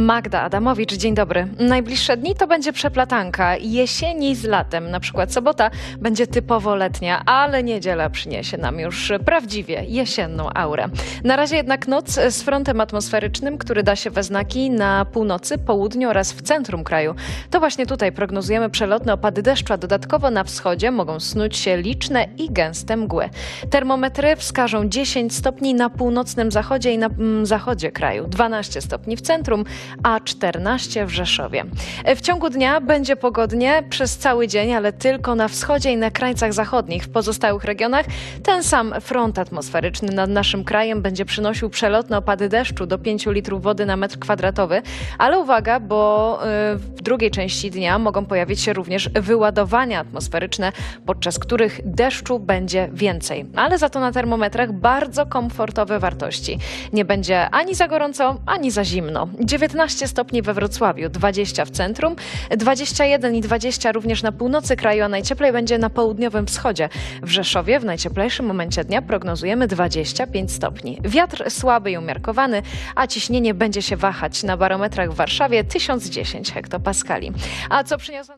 Magda Adamowicz, dzień dobry. Najbliższe dni to będzie przeplatanka. Jesieni z latem, na przykład sobota będzie typowo letnia, ale niedziela przyniesie nam już prawdziwie jesienną aurę. Na razie jednak noc z frontem atmosferycznym, który da się we znaki na północy, południu oraz w centrum kraju. To właśnie tutaj prognozujemy przelotne opady deszczu, dodatkowo na wschodzie mogą snuć się liczne i gęste mgły. Termometry wskażą 10 stopni na północnym zachodzie i na mm, zachodzie kraju, 12 stopni w centrum, a 14 w Rzeszowie. W ciągu dnia będzie pogodnie przez cały dzień, ale tylko na wschodzie i na krańcach zachodnich. W pozostałych regionach ten sam front atmosferyczny nad naszym krajem będzie przynosił przelotne opady deszczu do 5 litrów wody na metr kwadratowy. Ale uwaga, bo y, w drugiej części dnia mogą pojawić się również wyładowania atmosferyczne, podczas których deszczu będzie więcej. Ale za to na termometrach bardzo komfortowe wartości. Nie będzie ani za gorąco, ani za zimno. 19 stopni we Wrocławiu, 20 w centrum, 21 i 20 również na północy kraju, a najcieplej będzie na południowym wschodzie. W Rzeszowie w najcieplejszym momencie dnia prognozujemy 25 stopni. Wiatr słaby i umiarkowany, a ciśnienie będzie się wahać na barometrach w Warszawie 1010 hektopaskali. A co przyniosła...